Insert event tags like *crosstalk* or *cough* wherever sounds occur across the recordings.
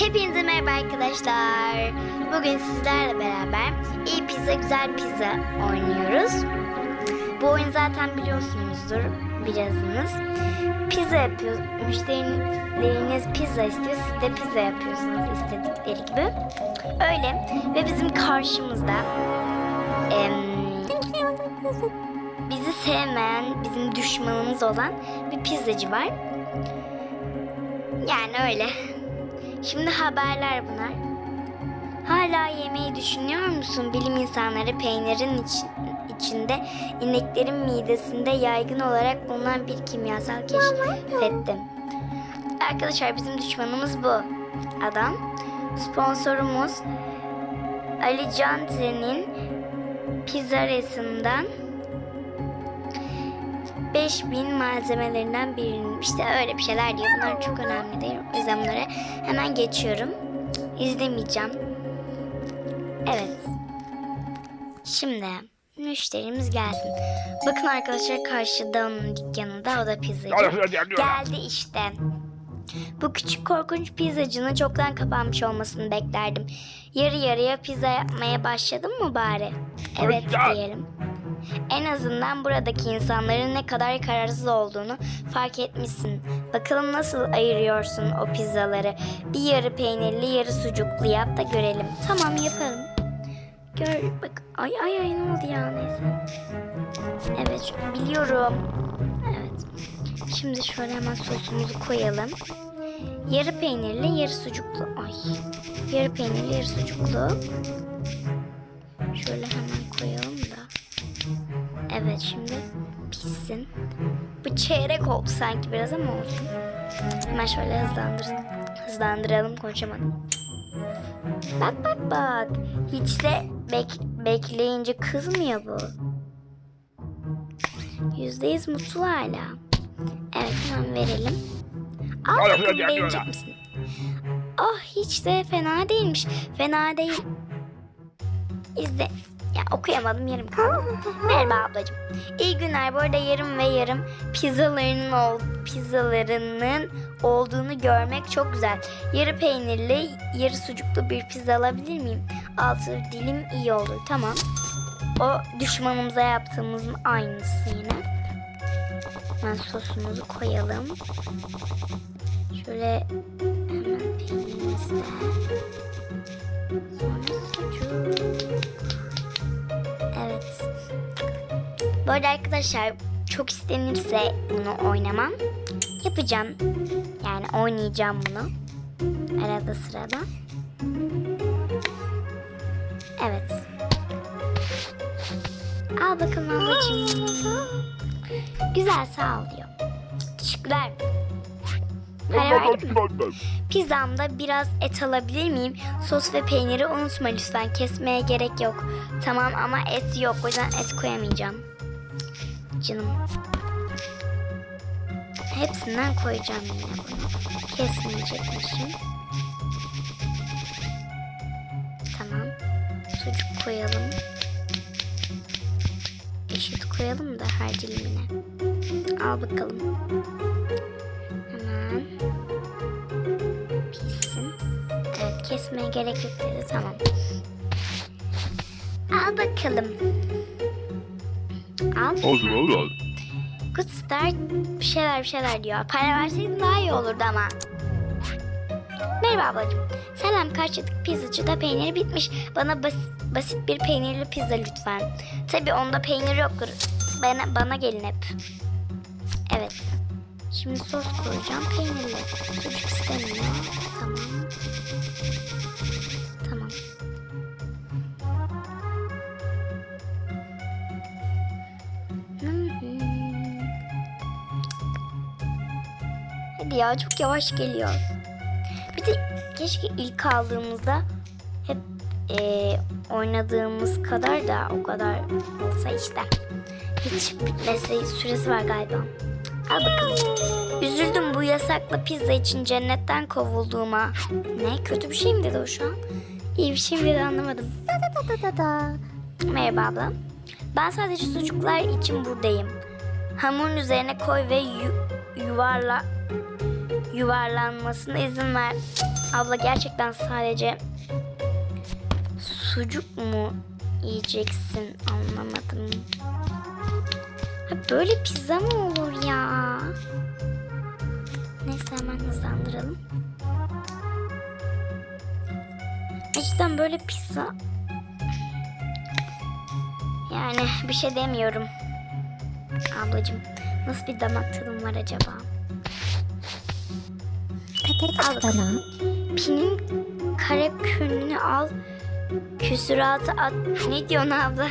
Hepinize merhaba arkadaşlar. Bugün sizlerle beraber iyi pizza güzel pizza oynuyoruz. Bu oyunu zaten biliyorsunuzdur birazınız. Pizza yapıyor, müşterileriniz pizza istiyor, siz de pizza yapıyorsunuz istedikleri gibi. Öyle ve bizim karşımızda bizi sevmeyen, bizim düşmanımız olan bir pizzacı var. Yani öyle. Şimdi haberler bunlar. Hala yemeği düşünüyor musun? Bilim insanları peynirin iç- içinde ineklerin midesinde yaygın olarak bulunan bir kimyasal keşfetti. Arkadaşlar bizim düşmanımız bu adam. Sponsorumuz Ali Cante'nin pizzaresinden 5000 malzemelerinden birinin işte öyle bir şeyler diyor. Bunlar çok önemli değil. O yüzden bunları hemen geçiyorum. İzlemeyeceğim. Evet. Şimdi müşterimiz gelsin. Bakın arkadaşlar karşıda onun dükkanında o da pizzacı. Geldi işte. Bu küçük korkunç pizzacının çoktan kapanmış olmasını beklerdim. Yarı yarıya pizza yapmaya başladın mı bari? Evet diyelim. En azından buradaki insanların ne kadar kararsız olduğunu fark etmişsin. Bakalım nasıl ayırıyorsun o pizzaları. Bir yarı peynirli, yarı sucuklu yap da görelim. Tamam yapalım. Gör bak. Ay ay ay ne oldu ya neyse. Evet biliyorum. Evet. Şimdi şöyle hemen sosumuzu koyalım. Yarı peynirli, yarı sucuklu. Ay. Yarı peynirli, yarı sucuklu. Şöyle hemen. Evet şimdi pişsin. Bu çeyrek oldu sanki biraz ama olsun. Hemen şöyle hızlandır hızlandıralım konuşamadım. Bak bak bak. Hiç de bek bekleyince kızmıyor bu. Yüzde yüz mutlu hala. Evet hemen verelim. Al hadi, beğenecek misin? Oh hiç de fena değilmiş. Fena değil. İzle. Ya okuyamadım yarım kaldı. Merhaba ablacığım. İyi günler. Bu arada yarım ve yarım pizzalarının ol, pizzalarının olduğunu görmek çok güzel. Yarı peynirli, yarı sucuklu bir pizza alabilir miyim? Altı dilim iyi olur. Tamam. O düşmanımıza yaptığımızın aynısı yine. Hemen sosumuzu koyalım. Şöyle hemen peynirimizi. Sonra sucuk. Evet. Bu arada arkadaşlar çok istenirse bunu oynamam. Yapacağım. Yani oynayacağım bunu. Arada sırada. Evet. Al bakalım ablacığım. Güzel sağ ol diyor. Teşekkürler. Para verdim? Pizzamda biraz et alabilir miyim? Sos ve peyniri unutma lütfen. Kesmeye gerek yok. Tamam ama et yok. O yüzden et koyamayacağım. Canım. Hepsinden koyacağım yine bunu. Kesmeyecekmişim. Tamam. Sucuk koyalım. Eşit koyalım da her dilimine. Al bakalım. Kesmeye gerek yok dedi tamam. Al bakalım. Al. Olsun olur. Good start bir şeyler bir şeyler diyor. Para verseydin daha iyi olurdu ama. Merhaba ablacığım. Selam karşıdaki pizzacıda peyniri bitmiş. Bana bas- basit bir peynirli pizza lütfen. Tabii onda peynir yoktur. Bana, bana gelin hep. Evet. Şimdi sos koyacağım peynirli. Sucuk istemiyor. Tamam. Hadi ya çok yavaş geliyor. Bir de keşke ilk aldığımızda hep eee, oynadığımız kadar da o kadar olsa işte. Hiç bitmesi süresi var galiba. Al bakalım. Üzüldüm bu yasaklı pizza için cennetten kovulduğuma. Ne kötü bir şey mi dedi o şu an? İyi bir şey mi dedi anlamadım. Merhaba abla. Ben sadece sucuklar için buradayım. Hamurun üzerine koy ve yu- yuvarla yuvarlanmasına izin ver. Abla gerçekten sadece sucuk mu yiyeceksin anlamadım. Ha, böyle pizza mı olur ya? Neyse hemen hızlandıralım. Cidden böyle pizza. Yani bir şey demiyorum. Ablacığım nasıl bir damak tadım var acaba? Al bakalım. Pinin kare könlünü al. Küsuratı at. Ne diyorsun abla?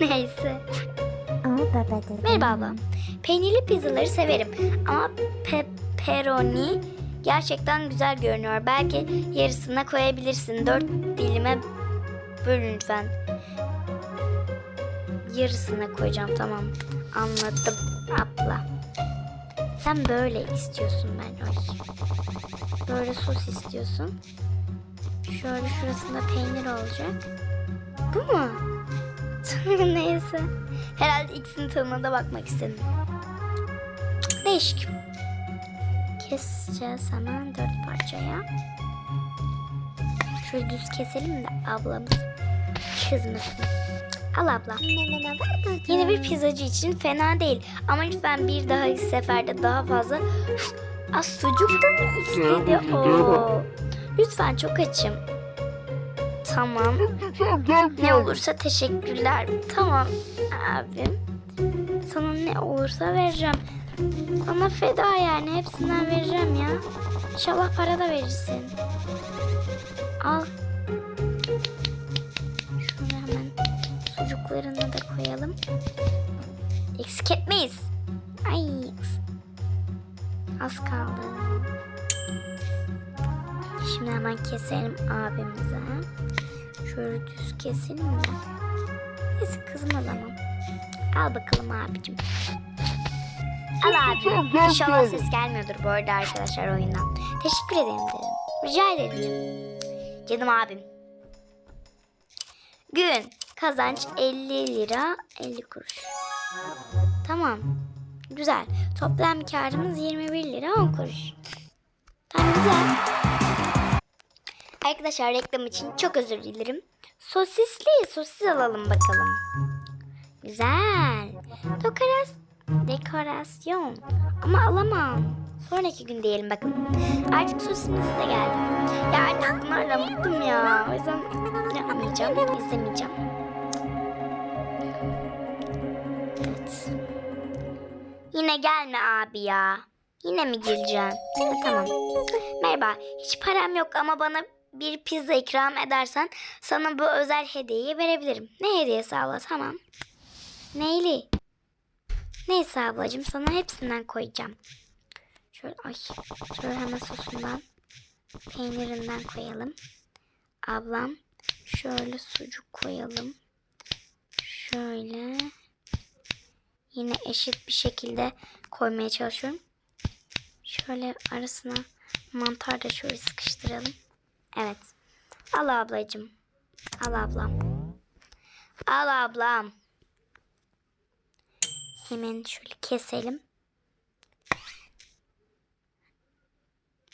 *laughs* Neyse. Merhaba abla. Peynirli pizzaları severim ama pepperoni gerçekten güzel görünüyor. Belki yarısına koyabilirsin. Dört dilime böl lütfen. Yarısına koyacağım tamam. Anladım abla. Sen böyle istiyorsun ben Ay. Böyle sos istiyorsun. Şöyle şurasında peynir olacak. Bu mu? *laughs* Neyse. Herhalde ikisinin tadına da bakmak istedim. Değişik. Keseceğiz hemen dört parçaya. Şöyle düz keselim de ablamız kızmasın. Al abla. Yeni bir pizzacı için fena değil. Ama lütfen bir daha seferde daha fazla... Az sucuk da mı istedi o? Lütfen çok açım. Tamam. Ne olursa teşekkürler. Tamam abim. Sana ne olursa vereceğim. Bana feda yani hepsinden vereceğim ya. İnşallah para da verirsin. Al. Şunu hemen sucuklarını da koyalım. Eksik etmeyiz. Ay. Az kaldı. Şimdi hemen keselim abimize. Şöyle düz keselim mi? Neyse kızma zaman. Al bakalım abicim. Al abi. İnşallah ses gelmiyordur bu arada arkadaşlar oyundan. Teşekkür ederim dedim. Rica ederim. Canım abim. Gün kazanç 50 lira 50 kuruş. Tamam. Güzel. Toplam karımız 21 lira 10 kuruş. Tamam güzel. Arkadaşlar reklam için çok özür dilerim. Sosisli sosis alalım bakalım. Güzel. Dekoras dekorasyon. Ama alamam. Sonraki gün diyelim bakın. Artık sosisimiz de geldi. Ya artık bunlarla bıktım ya. O yüzden yapmayacağım. izlemeyeceğim. Yine gelme abi ya. Yine mi geleceksin? Ha, tamam. Merhaba. Hiç param yok ama bana bir pizza ikram edersen sana bu özel hediyeyi verebilirim. Ne hediyesi abla? Tamam. Neyli? Neyse ablacığım sana hepsinden koyacağım. Şöyle ay şöyle hemen sosundan peynirinden koyalım. Ablam şöyle sucuk koyalım. Şöyle yine eşit bir şekilde koymaya çalışıyorum. Şöyle arasına mantar da şöyle sıkıştıralım. Evet. Al ablacığım. Al ablam. Al ablam. Hemen şöyle keselim.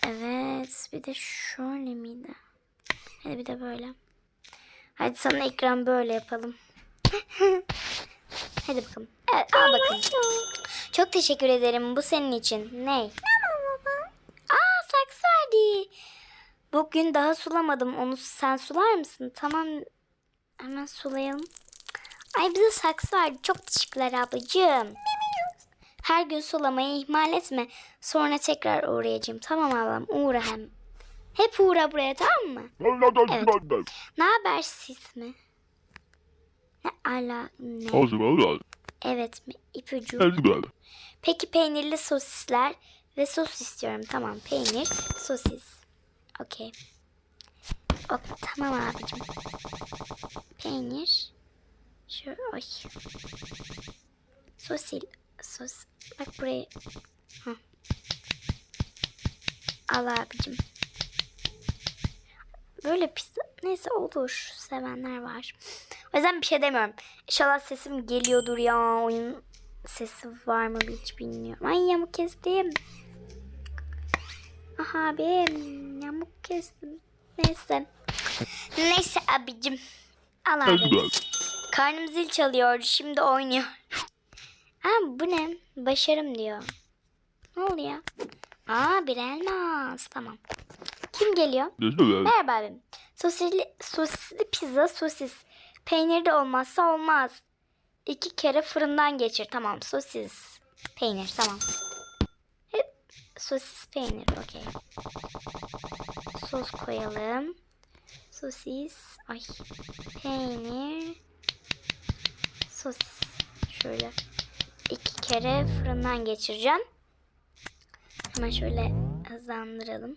Evet. Bir de şöyle miydi? Hadi bir de böyle. Hadi sana ekran böyle yapalım. *laughs* Hadi bakalım. Evet al bakalım. Çok teşekkür ederim. Bu senin için. Ne? Aa saksı verdi. Bugün daha sulamadım. Onu sen sular mısın? Tamam. Hemen sulayalım. Ay bize saksı verdi. Çok teşekkürler ablacığım. Her gün sulamayı ihmal etme. Sonra tekrar uğrayacağım. Tamam ablam uğra hem. Hep uğra buraya tamam mı? Evet. Ne haber siz mi? Ne ala ne? Evet mi? İpucu. Peki peynirli sosisler ve sos istiyorum. Tamam peynir, sosis. Okey. Ok, tamam abicim. Peynir. Şu oy. Sosil. Sos. Bak buraya. Hı. Al abicim. Böyle pizza. Neyse olur. Sevenler var. O yüzden bir şey demiyorum. İnşallah sesim geliyordur ya. Oyun sesi var mı hiç bilmiyorum. Ay yamuk kestim. Ah abim yamuk kestim. Neyse. Neyse abicim. Al abi. Karnım zil çalıyor. Şimdi oynuyor. Aa bu ne? Başarım diyor. Ne oluyor? Aa bir elmas. Tamam. Kim geliyor? Merhaba abim. Sosisli, sosisli pizza sosis. Peynir de olmazsa olmaz. İki kere fırından geçir. Tamam sosis. Peynir tamam. Hep sosis peynir okey. Sos koyalım. Sosis. Ay. Peynir. Sosis. Şöyle. iki kere fırından geçireceğim. Hemen şöyle hızlandıralım.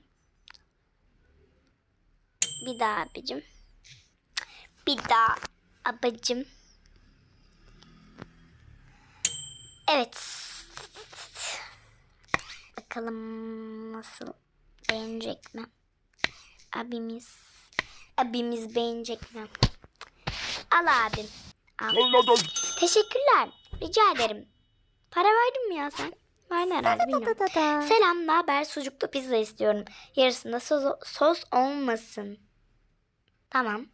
Bir daha abicim. Bir daha abicim. Evet. Bakalım nasıl beğenecek mi? Abimiz. Abimiz beğenecek mi? Al abim. Al. Teşekkürler. Rica ederim. Para verdin mi ya sen? Verdin herhalde bilmiyorum. Selam, ne haber? Sucuklu pizza istiyorum. Yarısında sos, sos olmasın. Tamam.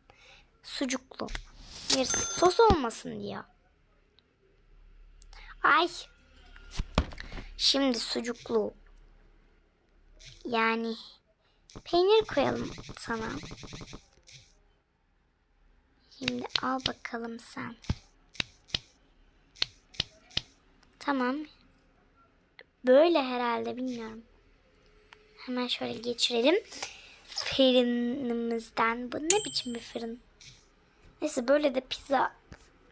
Sucuklu. Yarısı sos olmasın diyor. Ay. Şimdi sucuklu. Yani peynir koyalım sana. Şimdi al bakalım sen. Tamam. Böyle herhalde bilmiyorum. Hemen şöyle geçirelim. Fırınımızdan. Bu ne biçim bir fırın? Neyse böyle de pizza.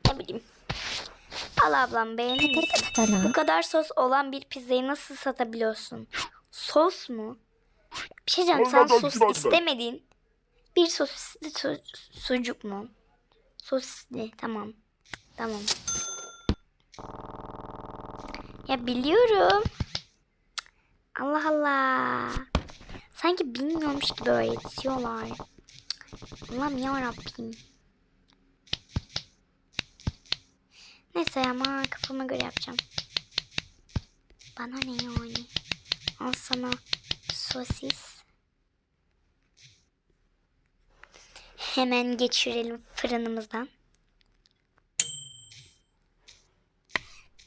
Ne bileyim. Al ablam beğenir misin? Bu kadar sos olan bir pizzayı nasıl satabiliyorsun? Sos mu? Bir şey diyeceğim sen sos istemedin. Bir sosisli su- sucuk mu? Sosisli tamam. Tamam. Ya biliyorum. Allah Allah. Sanki bilmiyormuş gibi öğretiyorlar. Allah'ım yarabbim. Neyse ama kafama göre yapacağım. Bana ne yani? Al sana sosis. Hemen geçirelim fırınımızdan.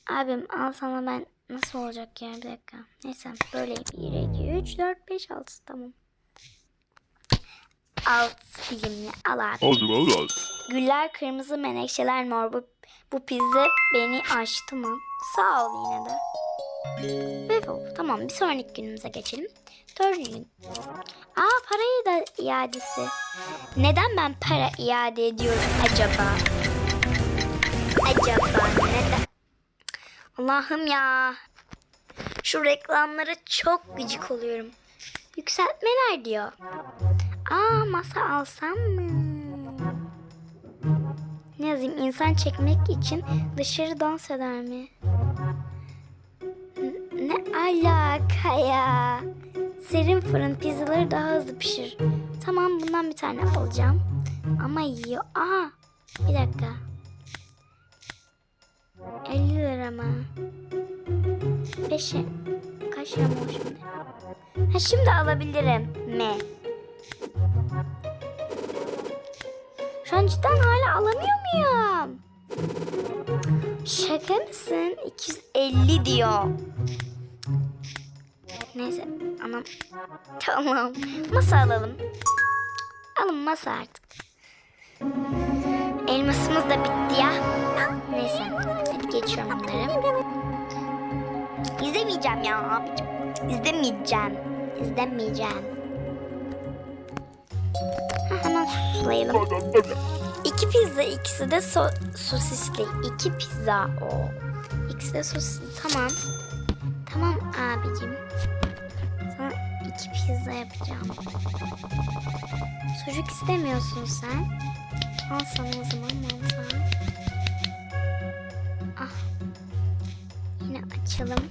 Abim al sana ben nasıl olacak ya bir dakika. Neyse böyle 1, 2, 3, 4, 5, 6 tamam. Alt dilimli al abi. Güller kırmızı menekşeler mor. Bu, bu pizza beni aştı mı? Sağ ol yine de. Ve bu. Tamam bir sonraki günümüze geçelim. Dördüncü gün. Aa parayı da iadesi. Neden ben para iade ediyorum acaba? Acaba neden? Allah'ım ya. Şu reklamlara çok gıcık oluyorum. Yükseltmeler diyor. Aa masa alsam mı? Ne yazayım? İnsan çekmek için dışarı dans eder mi? Ne alaka ya? Serin fırın pizzaları daha hızlı pişir. Tamam bundan bir tane alacağım. Ama yiyor. Aa bir dakika. 50 lira mı? 5'e kaç lira mı o şimdi? Ha şimdi alabilirim mi? Şu an cidden hala alamıyor muyum? Şaka mısın? 250 diyor. Neyse anam. Tamam. Masa alalım. Alın masa artık. Elmasımız da bitti ya. Neyse. Hadi geçiyorum bunları. İzlemeyeceğim ya abicim. İzlemeyeceğim. İzlemeyeceğim. Hemen sulayalım. İki pizza, ikisi de so- sosisli. İki pizza o. İkisi de sosisli. Tamam. Tamam abicim. Sana iki pizza yapacağım. Sucuk istemiyorsun sen. Al sana o zaman mantar. Ah. Yine açalım.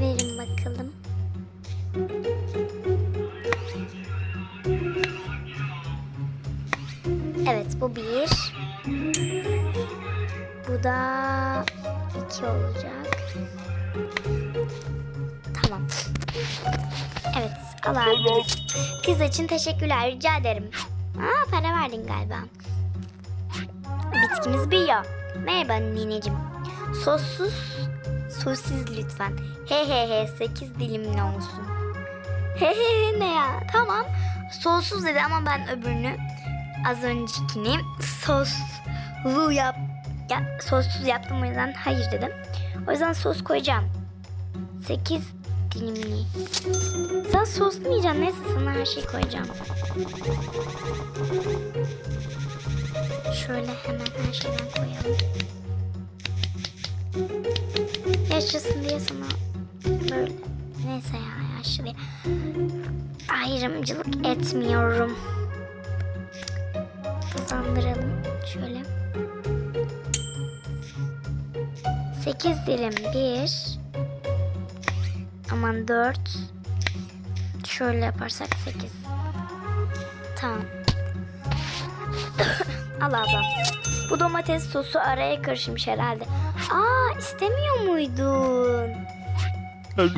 Verin bakalım. Evet bu bir. Bu da iki olacak. Tamam. Evet al abi. Pizza için teşekkürler rica ederim. Aa para verdin galiba. Bitkimiz büyüyor. Merhaba nineciğim. Sossuz, sossiz lütfen. He he he 8 dilimli olsun. He he he ne ya? Tamam. Sossuz dedi ama ben öbürünü az öncekini soslu yap ya, sossuz yaptım o yüzden hayır dedim. O yüzden sos koyacağım. 8 dilimli. Sen soslu yiyeceksin. Neyse sana her şeyi koyacağım. Şöyle hemen her şeyden koyalım. Yaşasın diye sana böyle. Neyse ya yaşlı diye. Ayrımcılık etmiyorum. Hızlandıralım. Şöyle. 8 dilim 1 Aman 4 Şöyle yaparsak 8 Tamam *coughs* Al abla Bu domates sosu araya karışmış herhalde Aa istemiyor muydun?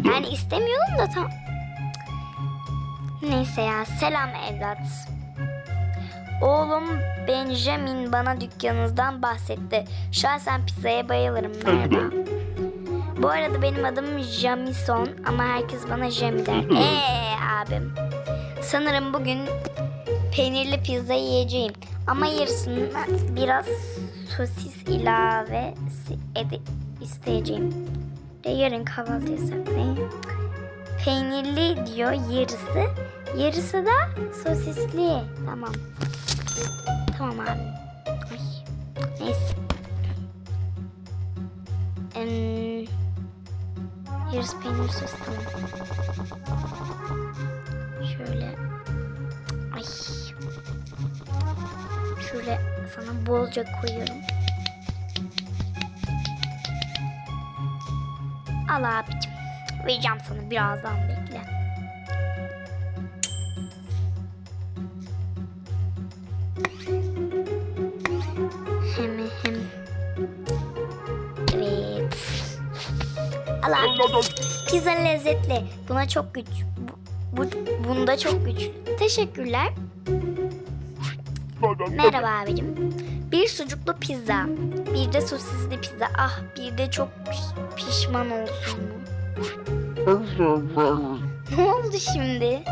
Yani istemiyordum da tam Neyse ya selam evlat Oğlum Benjamin bana dükkanınızdan bahsetti. Şahsen pizzaya bayılırım merhaba. Bu arada benim adım Jamison ama herkes bana Jemi der. Eee abim. Sanırım bugün peynirli pizza yiyeceğim. Ama yarısını biraz sosis ilave ede isteyeceğim. De yarın kahvaltı yasak? Peynirli diyor yarısı. Yarısı da sosisli. Tamam. Tamam abi. Ay. Neyse. Em, yarısı peynir sos tamam. Şöyle. Ay. Şöyle sana bolca koyuyorum. Al abicim. Vereceğim sana birazdan bekle. Hem hem. Evet. Al abi. Pizza lezzetli. Buna çok güç. Bu, bu, bunda çok güç. Teşekkürler. Merhaba abicim. Bir sucuklu pizza. Bir de sosisli pizza. Ah bir de çok piş- pişman olsun? Ne oldu şimdi?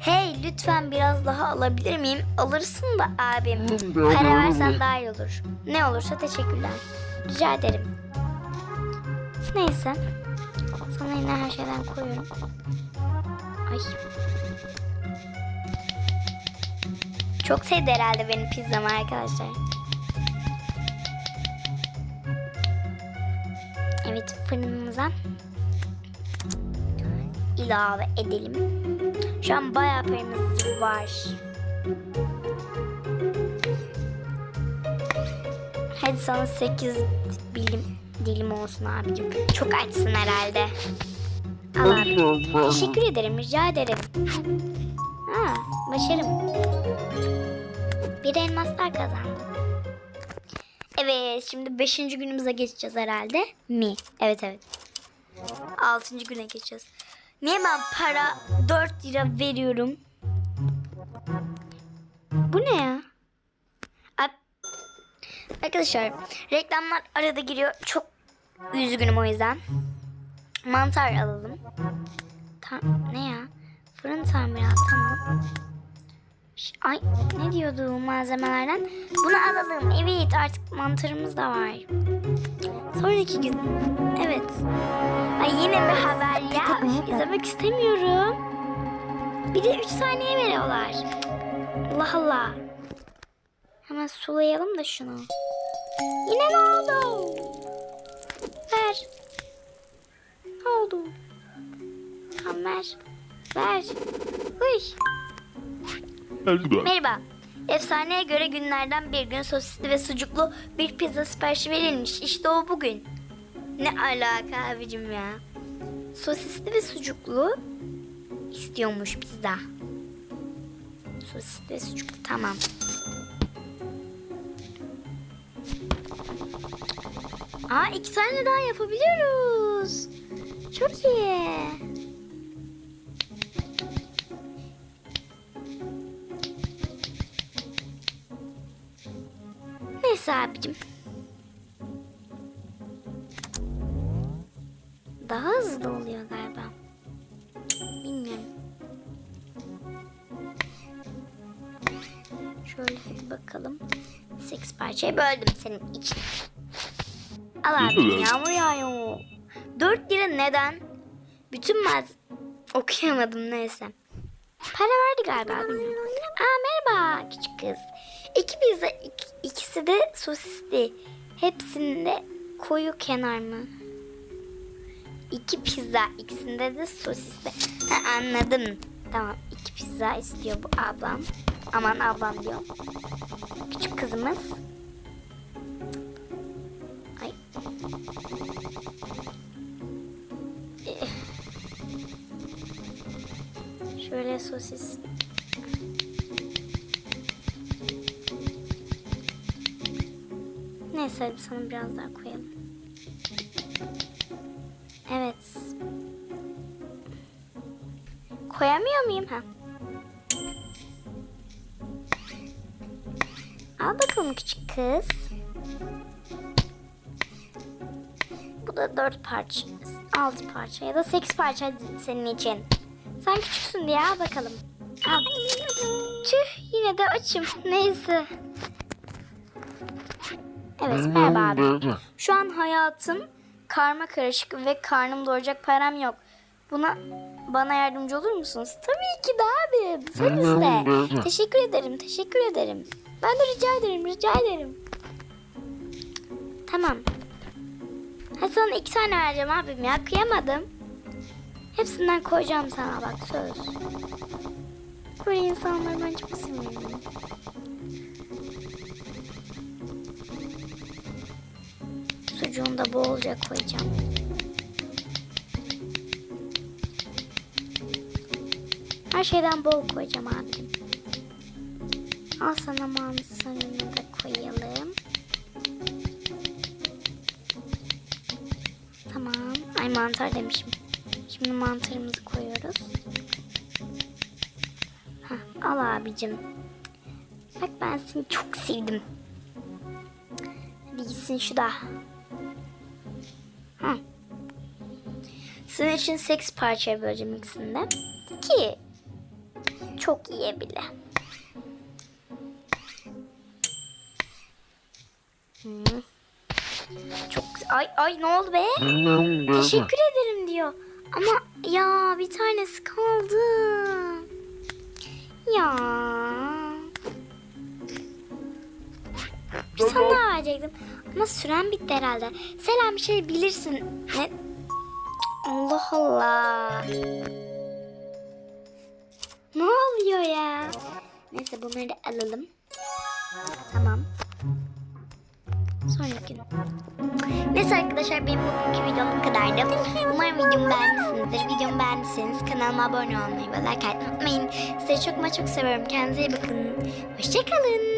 Hey lütfen biraz daha alabilir miyim? Alırsın da abim. Para versen daha iyi olur. Ne olursa teşekkürler. Rica ederim. Neyse. Sana yine her şeyden koyuyorum. Ay. Çok sevdi herhalde benim pizzamı arkadaşlar. Evet fırınımıza ilave edelim. Şu an bayağı paramız var. Hadi sana 8 dilim dilim olsun abicim. Çok açsın herhalde. Al abi. Teşekkür ederim, rica ederim. Ha, başarım. Bir elmaslar kazandım. Evet, şimdi 5. günümüze geçeceğiz herhalde. Mi? Evet evet. 6. güne geçeceğiz. Niye ben para 4 lira veriyorum? Bu ne ya? Arkadaşlar reklamlar arada giriyor. Çok üzgünüm o yüzden. Mantar alalım. Ta- ne ya? Fırın tamiratı tamam. Ay ne diyordu malzemelerden? Bunu alalım. Evet artık mantarımız da var. Sonraki gün. Evet. Ay yine bir haber ya. Üf, izlemek istemiyorum. Bir de 3 saniye veriyorlar. Allah Allah. Hemen sulayalım da şunu. Yine ne oldu? Ver. Ne oldu? Tamam ver. Ver. Uy. Merhaba. Efsaneye göre günlerden bir gün sosisli ve sucuklu bir pizza siparişi verilmiş. İşte o bugün. Ne alaka abicim ya? Sosisli ve sucuklu istiyormuş pizza. Sosisli ve sucuklu tamam. Aa iki tane daha yapabiliyoruz. Çok iyi. Abicim. Daha hızlı oluyor galiba. Bilmiyorum. Şöyle bir bakalım. Seks parçaya böldüm senin için. Al abi yağmur yağıyor. 4 lira neden? Bütün maz... Okuyamadım neyse. Para verdi galiba bilmiyorum. Aa merhaba küçük kız. İki pizza ikisi de sosisli. Hepsinde koyu kenar mı? İki pizza ikisinde de sosisli. Ha, anladım. Tamam iki pizza istiyor bu ablam. Aman ablam diyor. Küçük kızımız. Ay. Eh. Şöyle sosis. Neyse hadi sana biraz daha koyalım. Evet. Koyamıyor muyum? Ha. Al bakalım küçük kız. Bu da dört parça, altı parça ya da sekiz parça senin için. Sen küçüksün diye al bakalım. Al. Tüh yine de açım. Neyse. Evet merhaba abi. Şu an hayatım karma karışık ve karnım doyacak param yok. Buna bana yardımcı olur musunuz? Tabii ki de abi. Sen iste. Teşekkür ederim. Teşekkür ederim. Ben de rica ederim. Rica ederim. Tamam. Hadi sana iki tane vereceğim abim ya. Kıyamadım. Hepsinden koyacağım sana bak söz. Böyle insanları ben çok Sucuğunu da bolca koyacağım. Her şeyden bol koyacağım abim. Al sana mantarını da koyalım. Tamam. Ay mantar demişim. Şimdi mantarımızı koyuyoruz. Hah, al abicim. Bak ben seni çok sevdim. Hadi gitsin şu da. Sizin için seks parçaya böleceğim ikisini. Ki çok iyi bile. Hı. Çok. Ay ay ne oldu be? Teşekkür ederim diyor. Ama ya bir tanesi kaldı. Ya. Bir tane daha verecektim. Ama süren bitti herhalde. Selam bir şey bilirsin. Ne? Allah Allah. Ne oluyor ya? Neyse bunları alalım. Tamam. Sonraki. Neyse arkadaşlar benim bugünkü videom bu kadardı. Umarım videomu beğenmişsinizdir. Videomu beğendiyseniz kanalıma abone olmayı ve like atmayı unutmayın. Sizi çok ama çok seviyorum. Kendinize iyi bakın. Hoşçakalın.